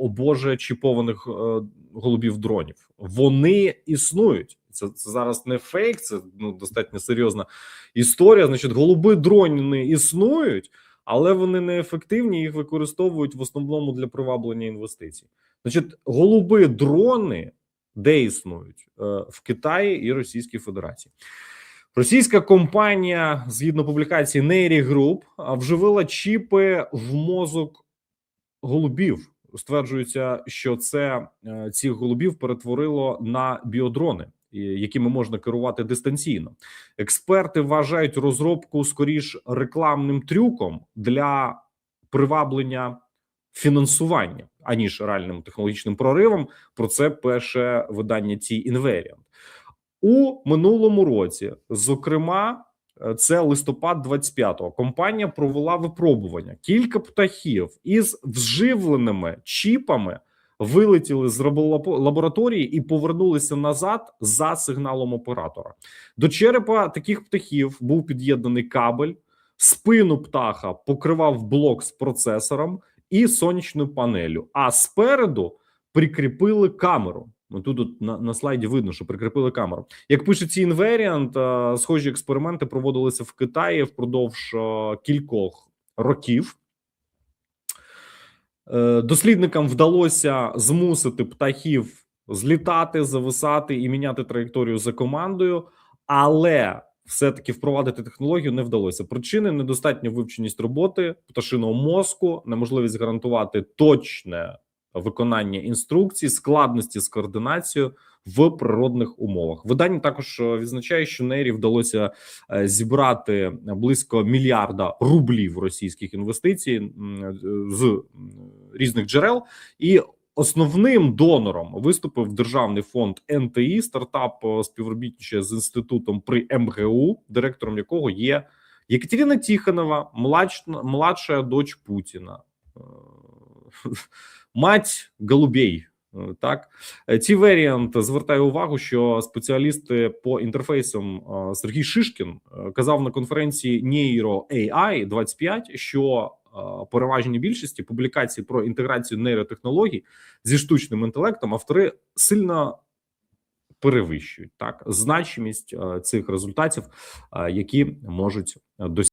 о Боже чіпованих е, голубів дронів. Вони існують. Це, це зараз не фейк, це ну достатньо серйозна історія. Значить, голуби дрони існують, але вони неефективні. Їх використовують в основному для приваблення інвестицій. Значить, голуби дрони де існують Е, в Китаї і Російській Федерації. Російська компанія, згідно публікації Neri Group, вживила чіпи в мозок голубів. Стверджується, що це е, цих голубів перетворило на біодрони, якими можна керувати дистанційно. Експерти вважають розробку скоріш рекламним трюком для приваблення фінансування, аніж реальним технологічним проривом. Про це пише видання ці Invariant. у минулому році. Зокрема, це листопад 25-го. Компанія провела випробування. Кілька птахів із вживленими чіпами вилетіли з лабораторії і повернулися назад за сигналом оператора. До черепа таких птахів був під'єднаний кабель, спину птаха покривав блок з процесором і сонячною панелю. А спереду прикріпили камеру. Ну тут от на, на слайді видно, що прикріпили камеру. Як пише ці інваріант, е, схожі експерименти проводилися в Китаї впродовж е, кількох років. Е, Дослідникам вдалося змусити птахів злітати, зависати і міняти траєкторію за командою, але все-таки впровадити технологію не вдалося. Причини недостатня вивченість роботи пташиного мозку, неможливість гарантувати точне виконання інструкцій, складності з координацією в природних умовах. Видання також е, відзначає, що Нері вдалося е, зібрати близько мільярда рублів російських інвестицій е, з різних джерел, і основним донором виступив державний фонд НТІ. Стартап співробітничає з інститутом при МГУ, директором якого є Єкатерина младш, младша дочь Путіна. Мать голубей, Е, так Е, ці варіант звертає увагу, що спеціалісти по інтерфейсам е, Сергій Шишкін казав на конференції Neuro AI 25, що переважній більшості публікацій про інтеграцію нейротехнологій зі штучним інтелектом автори сильно перевищують так значимість цих результатів, які можуть досягти.